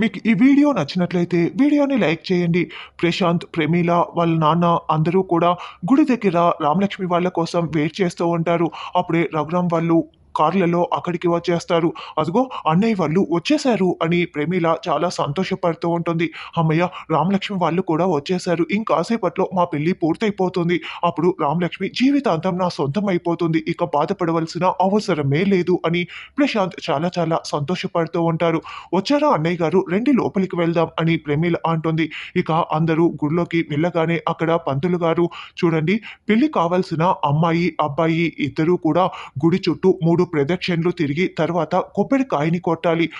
మీకు ఈ వీడియో నచ్చినట్లయితే వీడియోని లైక్ చేయండి. ప్రశాంత్ ప్రమీల వాళ్ళ నాన్న అందరూ కూడా గుడి దగ్గర రామలక్ష్మి వాళ్ళ కోసం వెయిట్ చేస్తూ ఉంటారు. అప్పుడే రఘురామ్ వాళ్ళు కార్లలో అక్కడికి వచ్చేస్తారు. అదిగో అన్నయ్య వాళ్ళు వచ్చేసారు అని ప్రమీల చాలా సంతోషపడుతూ ఉంటుంది. అమ్మయ్య రామలక్ష్మి వాళ్ళు కూడా వచ్చేసారు ఇంకాసేపట్లో మా పెళ్ళి పూర్తయిపోతుంది. అప్పుడు రామలక్ష్మి జీవితాంతం నా సొంతం అయిపోతుంది. ఇక బాధపడవలసిన అవసరమే లేదు అని ప్రశాంత్ చాలా చాలా సంతోషపడుతూ ఉంటారు. వచ్చారా అన్నయ్య గారు? రెండు లోపలికి వెళ్దాం అని ప్రమీల అంటుంది. ఇక అందరూ గుడిలోకి వెళ్ళగానే అక్కడ పంతులు గారు చూడండి పెళ్ళి కావాల్సిన అమ్మాయి అబ్బాయి ఇద్దరూ కూడా గుడి చుట్టూ మూడు ప్రదక్షిణలు తిరిగి తర్వాత కొబ్బరికాయని కొట్టాలి.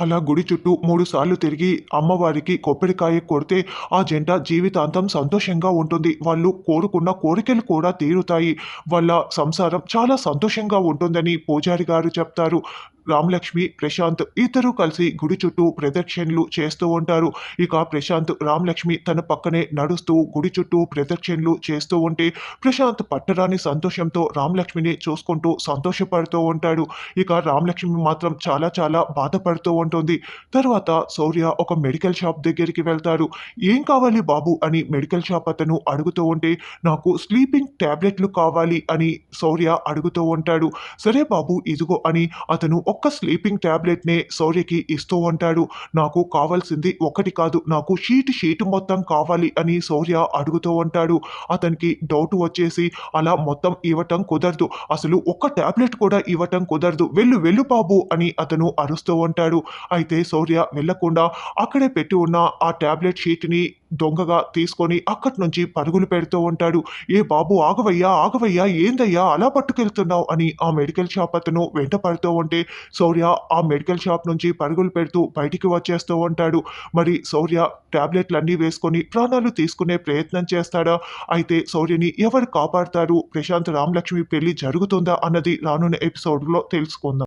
అలా గుడి చుట్టూ మూడు సార్లు తిరిగి అమ్మవారికి కొబ్బరికాయ కొడితే ఆ జంట జీవితాంతం సంతోషంగా ఉంటుంది. వాళ్ళు కోరుకున్న కోరికలు కూడా తీరుతాయి. వాళ్ళ సంసారం చాలా సంతోషంగా ఉంటుందని పూజారి గారు చెప్తారు. రామలక్ష్మి ప్రశాంత్ ఇద్దరు కలిసి గుడి చుట్టూ ప్రదక్షిణలు చేస్తూ ఉంటారు. ఇక ప్రశాంత్ రామలక్ష్మి తన పక్కనే నడుస్తూ గుడి చుట్టూ ప్రదక్షిణలు చేస్తూ ఉంటే ప్రశాంత్ పట్టరాని సంతోషంతో రామలక్ష్మిని చూసుకుంటూ సంతోషపడుతూ ఉంటాడు. ఇక రామలక్ష్మి మాత్రం చాలా చాలా బాధపడుతూ ఉంటుంది. తర్వాత శౌర్య ఒక మెడికల్ షాప్ దగ్గరికి వెళ్తారు. ఏం కావాలి బాబు? అని మెడికల్ షాప్ అతను అడుగుతూ ఉంటే నాకు స్లీపింగ్ టాబ్లెట్లు కావాలి అని శౌర్య అడుగుతూ ఉంటాడు. సరే బాబు ఇదిగో అని అతను ఒక్క స్లీపింగ్ ట్యాబ్లెట్నే శౌర్యకి ఇస్తూ ఉంటాడు. నాకు కావాల్సింది ఒకటి కాదు నాకు షీట్ షీట్ మొత్తం కావాలి అని శౌర్య అడుగుతూ ఉంటాడు. అతనికి డౌట్ వచ్చేసి అలా మొత్తం ఇవ్వటం కుదరదు. అసలు ఒక్క టాబ్లెట్ కూడా ఇవ్వటం కుదరదు. వెళ్ళు వెళ్ళు బాబు అని అతను అరుస్తూ ఉంటాడు. అయితే శౌర్య వెళ్ళకుండా అక్కడే పెట్టి ఉన్న ఆ ట్యాబ్లెట్ షీట్ని దొంగగా తీసుకొని అక్కడి నుంచి పరుగులు పెడుతూ ఉంటాడు. ఏ బాబు ఆగవయ్యా ఆగవయ్యా ఏందయ్యా అలా పట్టుకెళ్తున్నావు? అని ఆ మెడికల్ షాప్ అతను వెంట పడుతూ ఉంటే శౌర్య ఆ మెడికల్ షాప్ నుంచి పరుగులు పెడుతూ బయటికి వచ్చేస్తూ ఉంటాడు. మరి శౌర్య ట్యాబ్లెట్లన్నీ వేసుకొని ప్రాణాలు తీసుకునే ప్రయత్నం చేస్తాడా? అయితే శౌర్యని ఎవరు కాపాడతారు? ప్రశాంత్ రామలక్ష్మి పెళ్ళి జరుగుతుందా? అన్నది రానున్న ఎపిసోడ్లో తెలుసుకుందాం.